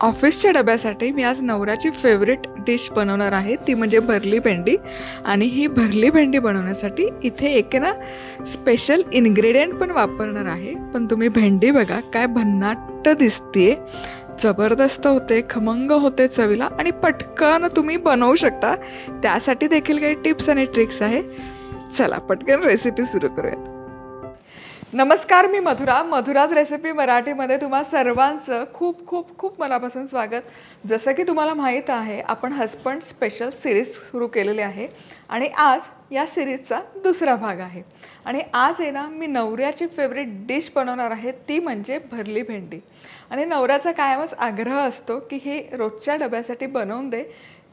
ऑफिसच्या डब्यासाठी मी आज नवऱ्याची फेवरेट डिश बनवणार आहे. ती म्हणजे भरली भेंडी. आणि ही भरली भेंडी बनवण्यासाठी इथे एक आहे ना स्पेशल इन्ग्रेडियंट पण वापरणार आहे. पण तुम्ही भेंडी बघा काय भन्नाट दिसतीये. जबरदस्त होते खमंग होते चवीला आणि पटकन तुम्ही बनवू शकता. त्यासाठी देखील काही टिप्स आणि ट्रिक्स आहे. चला पटकन रेसिपी सुरू करूयात. नमस्कार मी मधुरा. मधुराज रेसिपी मराठीमध्ये तुम्हा सर्वांचं खूप खूप खूप मनापासून स्वागत. जसं की तुम्हाला माहीत आहे आपण हस्बंड स्पेशल सिरीज सुरू केलेली आहे आणि आज या सिरीजचा दुसरा भाग आहे. आणि आज आहे ना मी नवऱ्याची फेवरेट डिश बनवणार आहे ती म्हणजे भरली भेंडी. आणि नवऱ्याचा कायमच आग्रह असतो की हे रोजच्या डब्यासाठी बनवून दे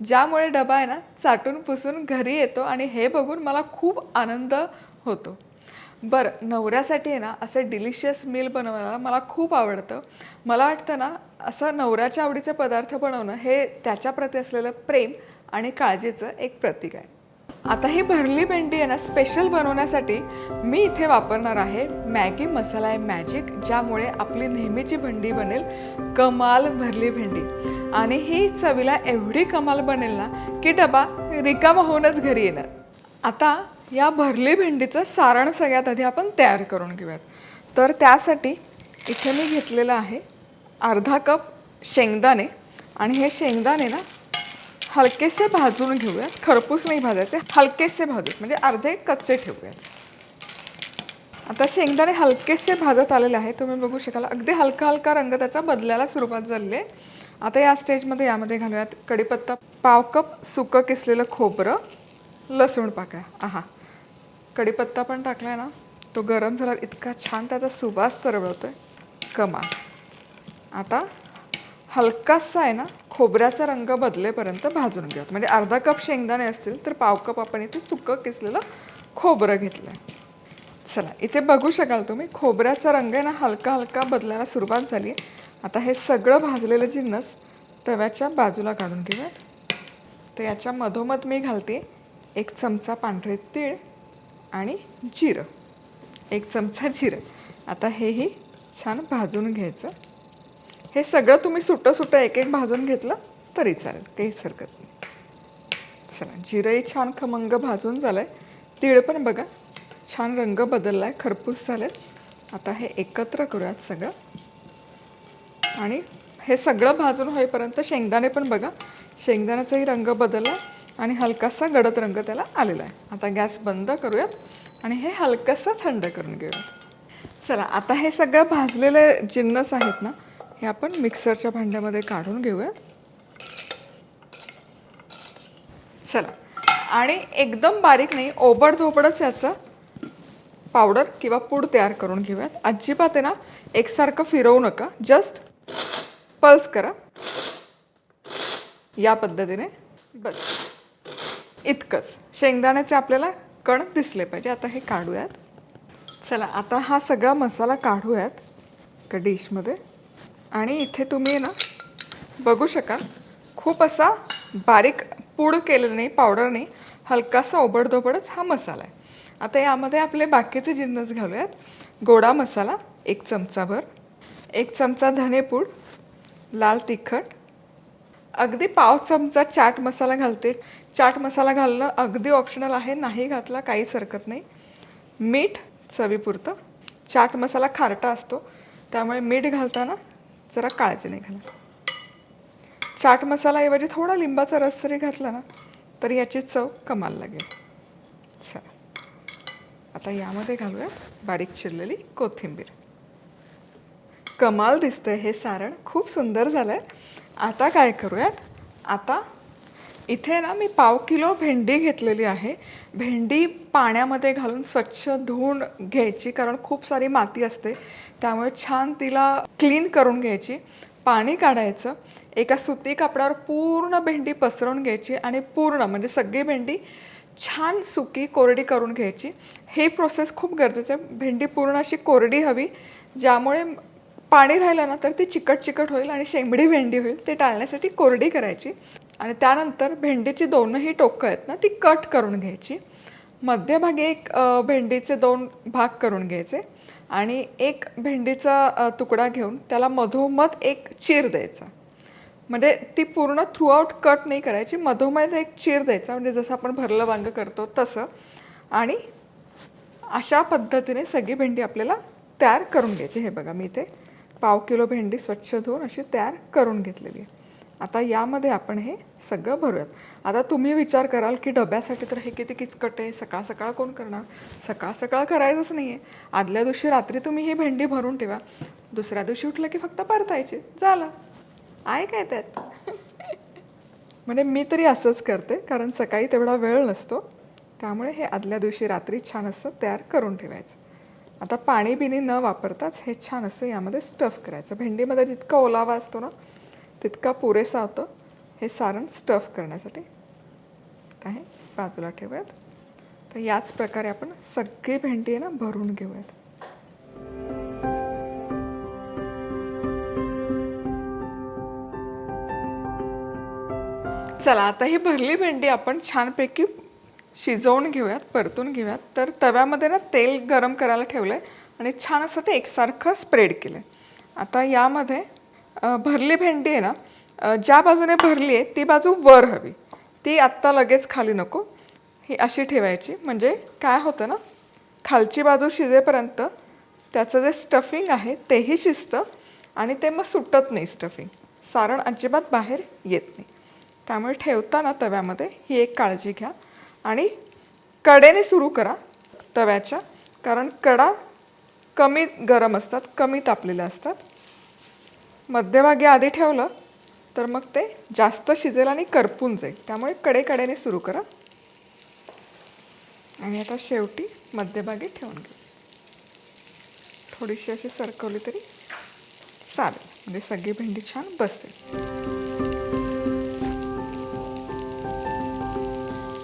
ज्यामुळे डबा आहे ना चाटून पुसून घरी येतो आणि हे बघून मला खूप आनंद होतो. बरं नवऱ्यासाठी आहे ना असं डिलिशियस मील बनवायला मला खूप आवडतं. मला वाटतं ना असं नवऱ्याच्या आवडीचे पदार्थ बनवणं हे त्याच्याप्रती असलेलं प्रेम आणि काळजीचं एक प्रतीक आहे. आता ही भरली भेंडी आहे ना स्पेशल बनवण्यासाठी मी इथे वापरणार आहे मॅगी मसाला आहे मॅजिक ज्यामुळे आपली नेहमीची भेंडी बनेल कमाल भरली भेंडी. आणि ही चवीला एवढी कमाल बनेल ना की डबा रिकामा होऊनच घरी येणार. आता या भरली भेंडीचं सारण सगळ्यात आधी आपण तयार करून घेऊयात. तर त्यासाठी इथे मी घेतलेलं आहे अर्धा कप शेंगदाणे आणि हे शेंगदाणे ना हलकेसे भाजून घेऊयात. खरपूस नाही भाजायचे हलकेसे भाजूत म्हणजे अर्धे कच्चे ठेवूयात. आता शेंगदाणे हलकेसे भाजत आलेले आहे तुम्ही बघू शकाल अगदी हलका हलका रंग त्याचा बदलायला सुरुवात झाली आहे आता या स्टेजमध्ये यामध्ये घालूयात कढीपत्ता पाव कप सुकं किसलेलं खोबरं लसूण पाकळ्या. आहा. कढीपत्ता पण टाकला आहे ना तो गरम झाला इतका छान त्याचा सुवास तरवळतोय कमाल. आता हलकासा आहे ना खोबऱ्याचा रंग बदलेपर्यंत भाजून घेऊ म्हणजे अर्धा कप शेंगदाणे असतील तर पाव कप आपण इथे सुकं किसलेलं खोबरं घेतलं आहे चला इथे बघू शकाल तुम्ही खोबऱ्याचा रंग आहे ना हलका हलका बदलायला सुरुवात झाली. आहे आता हे सगळं भाजलेलं जिन्नस तव्याच्या बाजूला काढून घेऊयात. तर याच्या मधोमध मी घालते एक चमचा पांढरे तीळ आणि जिरं. एक चमचा जिरं. आता हेही छान भाजून घ्यायचं. हे सगळं तुम्ही सुटं सुटं एक एक भाजून घेतलं तरी चालेल. काहीच हरकत नाही. चला जिरंही छान खमंग भाजून झालं आहे तीळ पण बघा छान रंग बदलला आहे खरपूस झाले आता हे एकत्र करूयात सगळं. आणि हे सगळं भाजून होईपर्यंत शेंगदाणे पण बघा. शेंगदाण्याचाही रंग बदलला. आणि हलकासा गडद रंग त्याला आलेला आहे. आता गॅस बंद करूयात आणि हे हलकंसं थंड करून घेऊयात. चला आता हे सगळं भाजलेले जिन्नस आहेत ना हे आपण मिक्सरच्या भांड्यामध्ये काढून घेऊयात. चला आणि एकदम बारीक नाही ओबडधोबडच याचं पावडर किंवा पूड तयार करून घेऊयात. अजिबात आहे ना एकसारखं फिरवू नका जस्ट पल्स करा. या पद्धतीने बस. इतकंच. शेंगदाण्याचे आपल्याला कण दिसले पाहिजे. आता हे काढूयात. चला आता हा सगळा मसाला काढूयात का डिशमध्ये आणि इथे तुम्ही ना बघू शकाल खूप असा बारीक पूड केलेलं नाही पावडर नाही हलकासा ओबडधोबडच हा मसाला आहे. आता यामध्ये आपले बाकीचे जिन्नस घालूयात. गोडा मसाला एक चमचाभर एक चमचा धनेपूड लाल तिखट अगदी पाव चमचा चाट मसाला घालते. चाट मसाला घालणं अगदी ऑप्शनल आहे नाही घातला काहीच हरकत नाही. मीठ चवीपुरतं. चाट मसाला खारटा असतो. त्यामुळे मीठ घालताना जरा काळजी नाही घाला चाट मसालाऐवजी थोडा लिंबाचा रस जरी घातला ना तर याची चव कमाल लागेल. चला. आता यामध्ये घालूयात बारीक चिरलेली कोथिंबीर. कमाल दिसतंय हे सारण. खूप सुंदर झालं आहे आता काय करूयात? आता इथे ना मी पाव किलो भेंडी घेतलेली आहे. भेंडी पाण्यामध्ये घालून स्वच्छ धुवून घ्यायची कारण खूप सारी माती असते. त्यामुळे छान तिला क्लीन करून घ्यायची पाणी काढायचं. एका सुती कापडावर पूर्ण भेंडी पसरवून घ्यायची आणि पूर्ण म्हणजे सगळी भेंडी छान सुकी कोरडी करून घ्यायची. हे प्रोसेस खूप गरजेचं आहे. भेंडी पूर्ण अशी कोरडी हवी ज्यामुळे पाणी राहिलं ना तर ती चिकट चिकट होईल आणि शेंबडी भेंडी होईल ते टाळण्यासाठी कोरडी करायची. आणि त्यानंतर भेंडीची दोनही टोकं आहेत ना ती कट करून घ्यायची. मध्यभागी एक भेंडीचे दोन भाग करून घ्यायचे आणि एक भेंडीचा तुकडा घेऊन त्याला मधोमध एक चीर द्यायचा. म्हणजे ती पूर्ण थ्रूआउट कट नाही करायची मधोमध एक चीर द्यायचा. म्हणजे जसं आपण भरलं वांग करतो तसं. आणि अशा पद्धतीने सगळी भेंडी आपल्याला तयार करून घ्यायची. हे बघा मी इथे पाव किलो भेंडी स्वच्छ धुवून अशी तयार करून घेतलेली आहे. आता यामध्ये आपण हे सगळं भरूयात. आता तुम्ही विचार कराल की डब्यासाठी तर हे किती किचकट आहे सकाळ सकाळ कोण करणार? सकाळ सकाळ करायचंच नाही आहे आदल्या दिवशी रात्री तुम्ही ही भेंडी भरून ठेवा. दुसऱ्या दिवशी उठलं की फक्त परतायची. झालं. आहे काय त्यात? म्हणजे मी तरी असंच करते कारण सकाळी तेवढा वेळ नसतो. त्यामुळे हे आदल्या दिवशी रात्री छान असं तयार करून ठेवायचं. आता पाणी बिणी न वापरताच हे छान असं यामध्ये स्टफ करायचं. भेंडीमध्ये जितका ओलावा असतो ना तितका पुरेसा होतो हे सारण स्टफ करण्यासाठी काय बाजूला ठेवूयात. तर याच प्रकारे आपण सगळी भेंडी आहे ना भरून घेऊयात. चला आता ही भरली भेंडी आपण छानपैकी शिजवून घेऊयात परतून घेऊयात. तर तव्यामध्ये ना तेल गरम करायला ठेवलं आहे आणि छान असं ते एकसारखं स्प्रेड केलं आहे आता यामध्ये भरली भेंडी आहे ना ज्या बाजूने भरली आहे ती बाजू वर हवी. ती आत्ता लगेच खाली नको. ही अशी ठेवायची. म्हणजे काय होतं ना खालची बाजू शिजेपर्यंत त्याचं जे स्टफिंग आहे तेही शिजतं आणि ते मग सुटत नाही स्टफिंग सारण अजिबात बाहेर येत नाही. त्यामुळे ठेवताना तव्यामध्ये ही एक काळजी घ्या. आणि कडेने सुरू करा तव्याच्या कारण कडा कमी गरम असतात कमी तापलेल्या असतात. मध्यभागी आधी ठेवलं तर मग ते जास्त शिजेल आणि करपून जाईल. त्यामुळे कडेकडेने सुरू करा. आणि आता शेवटी मध्यभागी ठेवून घे थोडीशी अशी सरकवली तरी चालेल. म्हणजे सगळी भेंडी छान बसेल.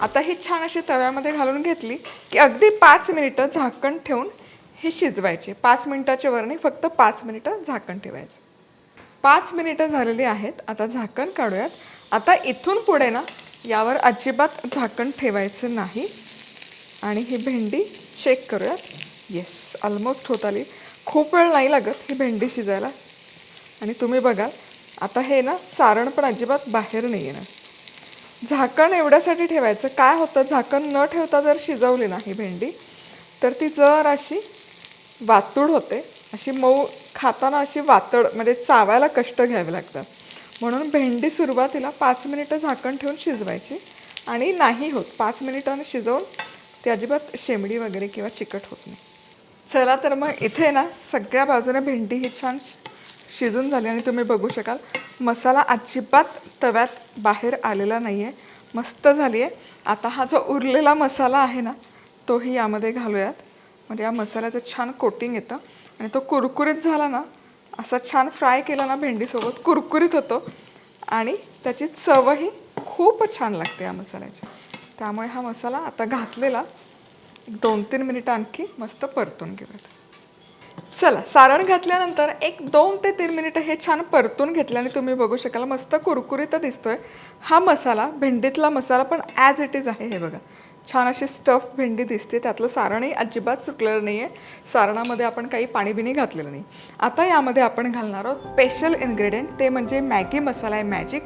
आता ही छान अशी तव्यामध्ये घालून घेतली की अगदी पाच मिनिटं झाकण ठेवून हे शिजवायचे. पाच मिनिटाच्या वरणी फक्त पाच मिनिटं झाकण ठेवायचं. पाच मिनिटं झालेली आहेत. आता झाकण काढूयात. आता इथून पुढे ना यावर अजिबात झाकण ठेवायचं नाही. आणि ही भेंडी चेक करूयात. येस ऑलमोस्ट होत आली. खूप वेळ नाही लागत ही भेंडी शिजायला. आणि तुम्ही बघाल आता हे ना सारण पण अजिबात बाहेर नाही येणार झाकण एवढ्यासाठी ठेवायचं. काय होतं? झाकण न ठेवता जर शिजवली नाही भेंडी तर ती जर अशी वातूड होते अशी मऊ खाताना अशी वातड म्हणजे चावायला कष्ट घ्यावे लागतात. म्हणून भेंडी सुरुवातीला पाच मिनिटं झाकण ठेवून शिजवायची आणि नाही होत. पाच मिनिटांनी शिजवून ती अजिबात शेमडी वगैरे किंवा चिकट होत नाही. चला तर मग इथे ना सगळ्या बाजूने भेंडी ही छान शिजून झाली आणि तुम्ही बघू शकाल. मसाला अजिबात तव्यात बाहेर आलेला नाही आहे मस्त झाली आहे आता हा जो उरलेला मसाला आहे ना तोही यामध्ये घालूयात. म्हणजे या मसाल्याचं छान कोटिंग येतं. आणि तो कुरकुरीत झाला ना असा छान फ्राय केला ना भेंडीसोबत कुरकुरीत होतो. आणि त्याची चवही खूप छान लागते या मसाल्याची. त्यामुळे हा मसाला आता घातलेला. एक दोन तीन मिनिटं आणखी मस्त परतून घेऊयात. चला सारण घातल्यानंतर एक दोन ते तीन मिनिटं हे छान परतून घेतल्याने तुम्ही बघू शकाल मस्त कुरकुरीत दिसतोय. हा मसाला भेंडीतला मसाला पण ॲज इट इज आहे हे बघा. छान अशी स्टफ भेंडी दिसते त्यातलं सारणही अजिबात सुटलेलं नाही आहे सारणामध्ये आपण काही पाणी बिणी घातलेलं नाही. आता यामध्ये आपण घालणार आहोत स्पेशल इन्ग्रेडियंट ते म्हणजे मॅगी मसाला आहे मॅजिक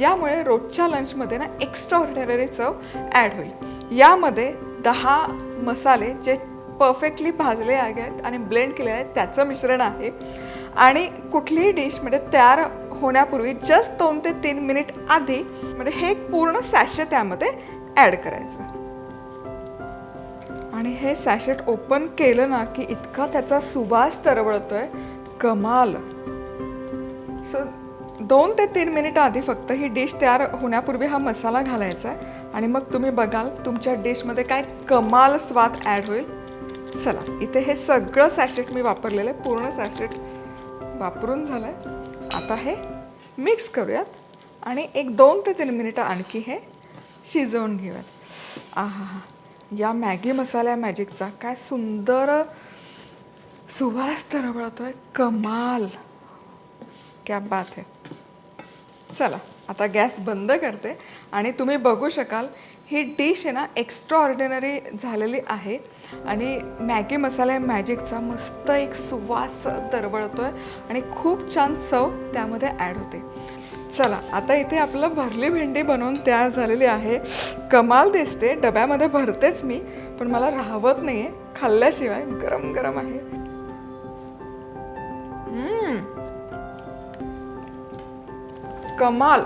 यामुळे रोजच्या लंचमध्ये ना एक्स्ट्रा ऑर्डिनरी चव ॲड होईल. यामध्ये दहा मसाले जे परफेक्टली भाजले आहेत आणि ब्लेंड केलेले आहेत त्याचं मिश्रण आहे. आणि कुठलीही डिश म्हणजे तयार होण्यापूर्वी जस्ट दोन ते तीन मिनिट आधी म्हणजे हे एक पूर्ण सॅशे त्यामध्ये ॲड करायचं. आणि हे सॅशेट ओपन केलं ना की इतका त्याचा सुवास तरवळतोय कमाल. सो दोन ते तीन मिनिट आधी फक्त ही डिश तयार होण्यापूर्वी हा मसाला घालायचा आहे. आणि मग तुम्ही बघाल तुमच्या डिशमध्ये काय कमाल स्वाद ॲड होईल. चला इथे हे सगळं सॅशेट मी वापरलेलं आहे. पूर्ण सॅशेट वापरून झालं आहे आता हे मिक्स करूयात. आणि एक दोन ते तीन मिनिटं आणखी हे शिजवून घेऊयात. आहा हा या मॅगी मसाला मॅजिकचा काय सुंदर सुवास तरवळतोय. कमाल. क्या बात आहे चला आता गॅस बंद करते. आणि तुम्ही बघू शकाल ही डिश आहे ना एक्स्ट्रा ऑर्डिनरी झालेली आहे. आणि मॅगी मसाला आहे मॅजिकचा मस्त एक सुवास दरवळतो आहे आणि खूप छान चव त्यामध्ये ॲड होते. चला आता इथे आपलं भरली भेंडी बनवून तयार झालेली आहे. कमाल दिसते डब्यामध्ये भरतेच मी पण मला राहवत नाही आहे खाल्ल्याशिवाय गरम गरम आहे. कमाल.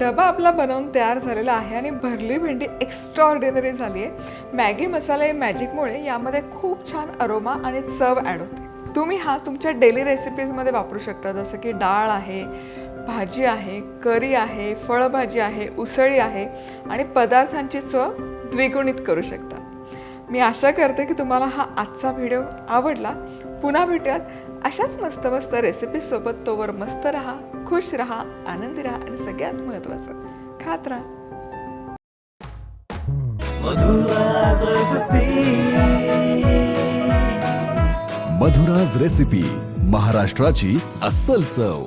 डबा आपला बनवून तयार झालेला आहे आणि भरली भेंडी एक्स्ट्रा ऑर्डिनरी झाली आहे. मॅगी मसाला मॅजिकमुळे यामध्ये खूप छान अरोमा आणि चव ॲड होते. तुम्ही हा तुमच्या डेली रेसिपीजमध्ये वापरू शकता. जसं की डाळ आहे भाजी आहे करी आहे फळभाजी आहे उसळी आहे आणि पदार्थांची चव द्विगुणित करू शकता. मी आशा करते की तुम्हाला हा आजचा व्हिडिओ आवडला. पुन्हा भेटूयात. अशाच मस्त मस्त रेसिपीजसोबत तोवर मस्त राहा. खुश राहा आनंदी राहा आणि सगळ्यात महत्त्वाचं खात राहा. मधुराज रेसिपी महाराष्ट्राची अस्सल चव.